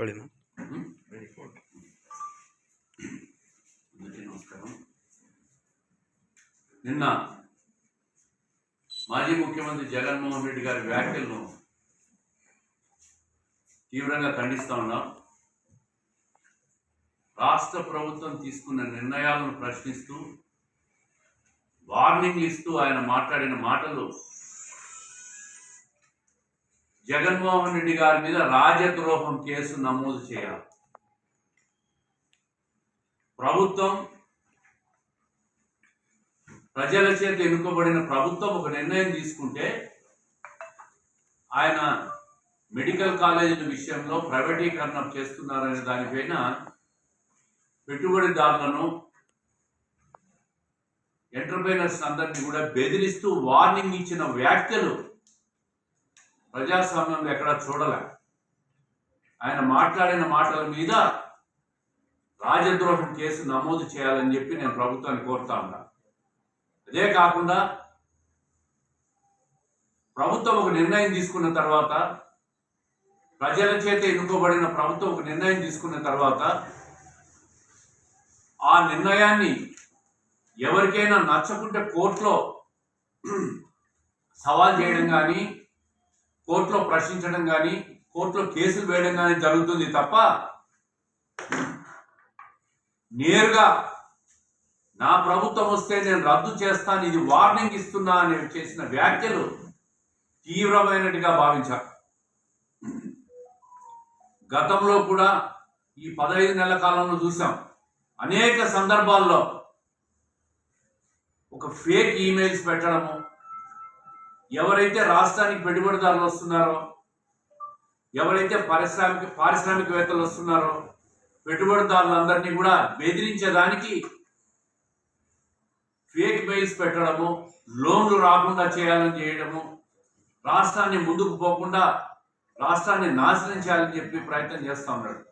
రెడీనా నమస్కారం. నిన్న మాజీ ముఖ్యమంత్రి జగన్మోహన్ రెడ్డి గారి వ్యాఖ్యలను తీవ్రంగా ఖండిస్తా ఉన్నాం. రాష్ట్ర ప్రభుత్వం తీసుకున్న నిర్ణయాలను ప్రశ్నిస్తూ వార్నింగ్ ఇస్తూ ఆయన మాట్లాడిన మాటలు జగన్మోహన్ రెడ్డి గారి మీద రాజద్రోహం కేసు నమోదు చేయాలి. ప్రభుత్వం ప్రజల చేత ఎన్నుకోబడిన ప్రభుత్వం ఒక నిర్ణయం తీసుకుంటే ఆయన మెడికల్ కాలేజీల విషయంలో ప్రైవేటీకరణ చేస్తున్నారనే దానిపైన పెట్టుబడిదారులను ఎంటర్ప్రైనర్స్ అందరినీ కూడా బెదిరిస్తూ వార్నింగ్ ఇచ్చిన వ్యాఖ్యలు ప్రజాస్వామ్యంలో ఎక్కడా చూడలే. ఆయన మాట్లాడిన మాటల మీద రాజద్రోహం కేసు నమోదు చేయాలని చెప్పి నేను ప్రభుత్వాన్ని కోరుతా ఉన్నా. అదే కాకుండా ప్రభుత్వం ఒక నిర్ణయం తీసుకున్న తర్వాత ప్రజల చేత ఎన్నుకోబడిన ప్రభుత్వం ఒక నిర్ణయం తీసుకున్న తర్వాత ఆ నిర్ణయాన్ని ఎవరికైనా నచ్చకుంటే కోర్టులో సవాల్ చేయడం కానీ కోర్టులో ప్రశ్నించడం కానీ కోర్టులో కేసులు వేయడం కానీ జరుగుతుంది తప్ప నేరుగా నా ప్రభుత్వం వస్తే నేను రద్దు చేస్తాను ఇది వార్నింగ్ ఇస్తున్నా అని చేసిన వ్యాఖ్యలు తీవ్రమైనట్టుగా భావించారు. గతంలో కూడా ఈ పదహైదు నెలల కాలంలో చూసాం. అనేక సందర్భాల్లో ఒక ఫేక్ ఈమెయిల్స్ పెట్టడము ఎవరైతే రాష్ట్రానికి పెట్టుబడిదారులు వస్తున్నారో ఎవరైతే పారిశ్రామిక పారిశ్రామికవేత్తలు వస్తున్నారో పెట్టుబడిదారులందరినీ కూడా బెదిరించేదానికి ఫేక్ బెయిల్స్ పెట్టడము లోన్లు రాకుండా చేయాలని చేయడము రాష్ట్రాన్ని ముందుకు పోకుండా రాష్ట్రాన్ని నాశనం చేయాలని చెప్పి ప్రయత్నం చేస్తూ ఉన్నాడు.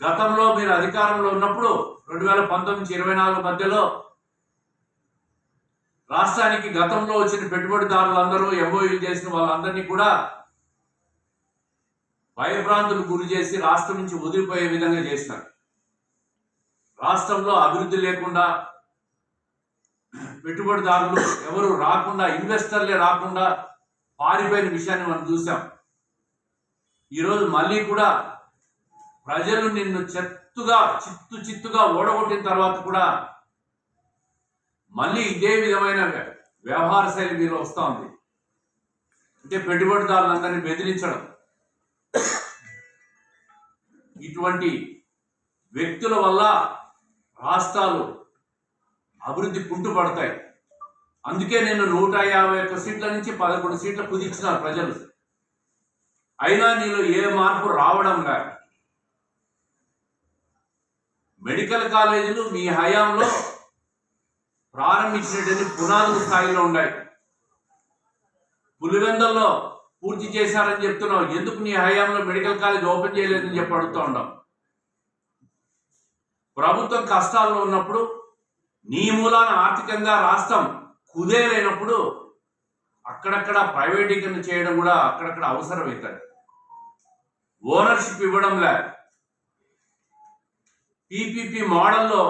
గతంలో మీరు అధికారంలో ఉన్నప్పుడు రెండు వేల పంతొమ్మిది ఇరవై నాలుగు మధ్యలో రాష్ట్రానికి గతంలో వచ్చిన పెట్టుబడిదారులందరూ ఎంఓయూలు చేసిన వాళ్ళందరినీ కూడా భయభ్రాంతులు గురి చేసి రాష్ట్రం నుంచి వదిలిపోయే విధంగా చేసినారు. రాష్ట్రంలో అభివృద్ధి లేకుండా పెట్టుబడిదారులు ఎవరు రాకుండా ఇన్వెస్టర్లే రాకుండా పారిపోయిన విషయాన్ని మనం చూసాం. ఈరోజు మళ్ళీ కూడా ప్రజలు నిన్ను చెత్తుగా చిత్తు చిత్తుగా ఓడగొట్టిన తర్వాత కూడా మళ్ళీ ఇదే విధమైన వ్యవహార శైలి మీరు వస్తూ ఉంది. అంటే పెట్టుబడిదారులందరినీ బెదిరించడం. ఇటువంటి వ్యక్తుల వల్ల రాష్ట్రాలు అభివృద్ధి కుంటుపడతాయి. అందుకే నేను నూట యాభై ఒక్క సీట్ల నుంచి పదకొండు సీట్ల కుదించినారు ప్రజలు. అయినా నీలో ఏ మార్పు రావడం కాదు. మెడికల్ కాలేజీలు మీ హయాంలో ప్రారంభించినటువంటి పునాదుల స్థాయిలో ఉన్నాయి. పులివెందల్లో పూర్తి చేశారని చెప్తున్నావు. ఎందుకు నీ హయాంలో మెడికల్ కాలేజ్ ఓపెన్ చేయలేదని చెప్పి అడుగుతూ ఉన్నాం ప్రభుత్వం కష్టాల్లో ఉన్నప్పుడు నీ మూలాన ఆర్థికంగా రాష్ట్రం కుదేలైనప్పుడు అక్కడక్కడ ప్రైవేటీకరణ చేయడం కూడా అక్కడక్కడ అవసరమవుతుంది. ఓనర్షిప్ ఇవ్వడం లే పీపీపీ మోడల్లో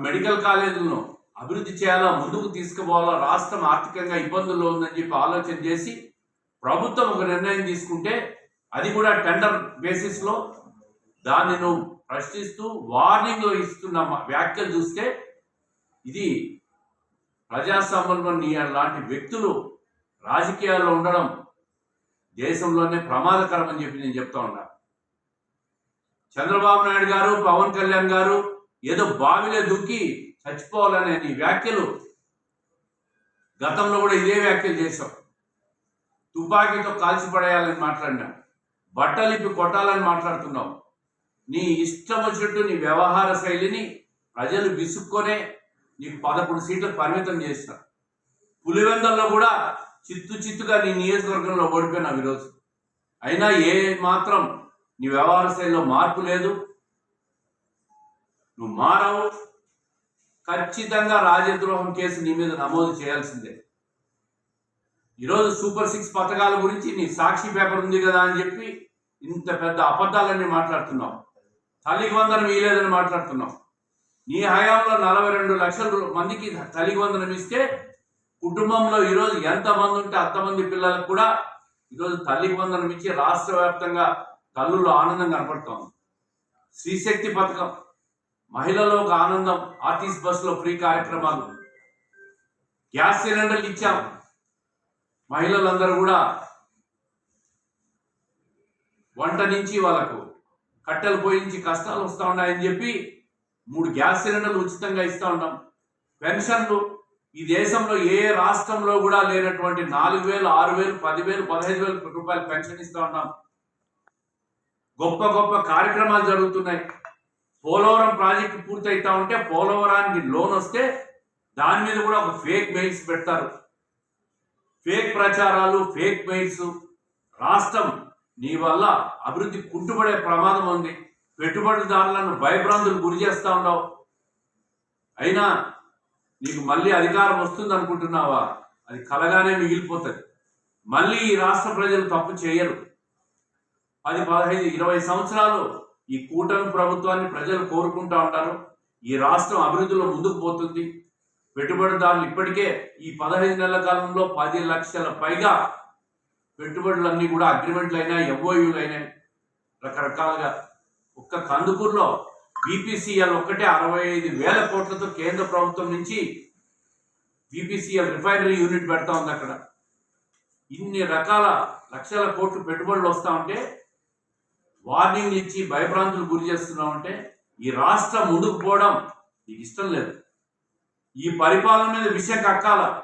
మెడికల్ కాలేజీలను అభివృద్ధి చేయాలా ముందుకు తీసుకుపోవాలా రాష్ట్రం ఆర్థికంగా ఇబ్బందుల్లో ఉందని చెప్పి ఆలోచన చేసి ప్రభుత్వం ఒక నిర్ణయం తీసుకుంటే అది కూడా టెండర్ బేసిస్లో దాన్ని నువ్వు ప్రశ్నిస్తూ వార్నింగ్ ఇస్తున్న మా- వ్యాఖ్యలు చూస్తే ఇది ప్రజాస్వామ్యంలో నీ లాంటి వ్యక్తులు రాజకీయాల్లో ఉండడం దేశంలోనే ప్రమాదకరం అని చెప్పి నేను చెప్తా ఉన్నా. చంద్రబాబు నాయుడు గారు పవన్ కళ్యాణ్ గారు ఏదో బావిలో దుక్కి చచ్చిపోవాలనే నీ వ్యాఖ్యలు. గతంలో కూడా ఇదే వ్యాఖ్యలు చేశాం. తుపాకీతో కాల్చి పడేయాలని మాట్లాడినా. బట్టలిప్పి కొట్టాలని మాట్లాడుతున్నావు నీ ఇష్టం వచ్చినట్టు నీ వ్యవహార శైలిని ప్రజలు విసుక్కొనే నీకు పదకొండు సీట్లు పరిమితం చేసినారు పులివెందల్లో కూడా చిత్తు చిత్తుగా నీ నియోజకవర్గంలో ఓడిపోయినావు ఈరోజు. అయినా ఏ మాత్రం నీ వ్యవహార శైలిలో మార్పు లేదు. నువ్వు మారవు. ఖచ్చితంగా రాజద్రోహం కేసు నీ మీద నమోదు చేయాల్సిందే. ఈరోజు సూపర్ సిక్స్ పథకాల గురించి నీ సాక్షి పేపర్ ఉంది కదా అని చెప్పి ఇంత పెద్ద అబద్ధాలన్నీ మాట్లాడుతున్నావు. తల్లికి వందనం ఇవ్వలేదని మాట్లాడుతున్నావు. నీ హయాంలో నలభై రెండు లక్షల మందికి తల్లికి వందనం ఇస్తే కుటుంబంలో ఈరోజు ఎంతమంది ఉంటే అంతమంది పిల్లలకు కూడా ఈరోజు తల్లికి వందనం ఇచ్చి రాష్ట్ర వ్యాప్తంగా తల్లుల్లో ఆనందం కనపడుతోంది. శ్రీశక్తి పథకం మహిళలో ఒక ఆనందం ఆర్టీసీ బస్సులో ఫ్రీ కార్యక్రమాలు. గ్యాస్ సిలిండర్లు ఇచ్చాం. మహిళలందరూ కూడా వంట నుంచి వాళ్ళకు కట్టెలు పోయించి కష్టాలు వస్తూ ఉన్నాయని చెప్పి మూడు గ్యాస్ సిలిండర్లు ఉచితంగా ఇస్తూ ఉన్నాం. పెన్షన్లు. ఈ దేశంలో ఏ రాష్ట్రంలో కూడా లేనటువంటి నాలుగు వేలు ఆరు వేలు పదివేలు పదహైదు వేలు రూపాయలు పెన్షన్ ఇస్తూ ఉన్నాం. గొప్ప గొప్ప కార్యక్రమాలు జరుగుతున్నాయి. పోలవరం ప్రాజెక్టు పూర్తయితా ఉంటే పోలవరానికి లోన్ వస్తే దాని మీద కూడా ఒక ఫేక్ మెయిల్స్ పెడతారు. ఫేక్ ప్రచారాలు ఫేక్ మెయిల్స్. రాష్ట్రం నీ వల్ల అభివృద్ధి కుంటుపడే ప్రమాదం ఉంది. పెట్టుబడిదారులను భయభ్రాంతులు గురి చేస్తూ ఉండవు అయినా నీకు మళ్ళీ అధికారం వస్తుంది అనుకుంటున్నావా అది కలగానే మిగిలిపోతుంది. మళ్ళీ ఈ రాష్ట్ర ప్రజలు తప్పు చేయరు. పది పదహైదు ఇరవై సంవత్సరాలు ఈ కూటమి ప్రభుత్వాన్ని ప్రజలు కోరుకుంటా ఉంటారు. ఈ రాష్ట్రం అభివృద్ధిలో ముందుకు పోతుంది. పెట్టుబడిదారులు ఇప్పటికే ఈ పదహైదు నెలల కాలంలో పది లక్షల పైగా పెట్టుబడులన్నీ కూడా అగ్రిమెంట్లు అయినాయి ఎంఓయూలు అయినాయి. రకరకాలుగా ఒక్క కందుకూరులో బీపీసీఎల్ ఒక్కటే అరవై ఐదు వేల కోట్లతో కేంద్ర ప్రభుత్వం నుంచి బీపీసీఎల్ రిఫైనరీ యూనిట్ పెడతా ఉంది అక్కడ. ఇన్ని రకాల లక్షల కోట్లు పెట్టుబడులు వస్తూ ఉంటే వార్నింగ్ ఇచ్చి భయభ్రాంతులు గురి చేస్తున్నామంటే ఈ రాష్ట్రం ముడుకుపోవడం నీకు ఇష్టం లేదు. ఈ పరిపాలన మీద విషయం కక్కాల.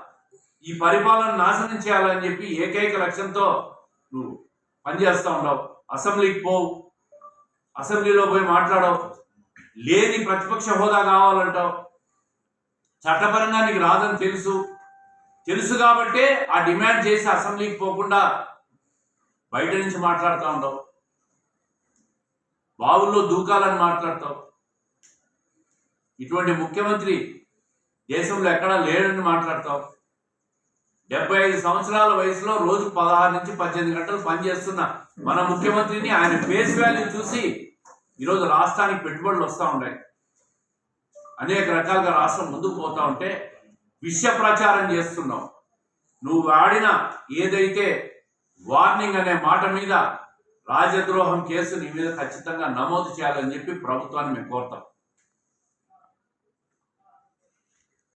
ఈ పరిపాలన నాశనం చేయాలని చెప్పి ఏకైక లక్ష్యంతో నువ్వు పనిచేస్తా ఉన్నావు. అసెంబ్లీకి పోవు అసెంబ్లీలో పోయి మాట్లాడవు. లేని ప్రతిపక్ష హోదా కావాలంటావు. చట్టపరంగా నీకు రాదని తెలుసు. తెలుసు కాబట్టే ఆ డిమాండ్ చేసి అసెంబ్లీకి పోకుండా బయట నుంచి మాట్లాడుతూ ఉండవు బావుల్లో దూకాలని మాట్లాడతావు. ఇటువంటి ముఖ్యమంత్రి దేశంలో ఎక్కడా లేడని మాట్లాడతావు. డెబ్బై ఐదు సంవత్సరాల వయసులో రోజు పదహారు నుంచి పద్దెనిమిది గంటలు పనిచేస్తున్న మన ముఖ్యమంత్రిని ఆయన ఫేస్ వాల్యూ చూసి ఈరోజు రాష్ట్రానికి పెట్టుబడులు వస్తూ ఉన్నాయి. అనేక రకాలుగా రాష్ట్రం ముందుకు పోతా ఉంటే విష ప్రచారం చేస్తున్నావు. నువ్వు ఆడిన ఏదైతే వార్నింగ్ అనే మాట మీద రాజద్రోహం కేసు నీ మీద ఖచ్చితంగా నమోదు చేయాలని చెప్పి ప్రభుత్వాన్ని మేము కోరుతాం.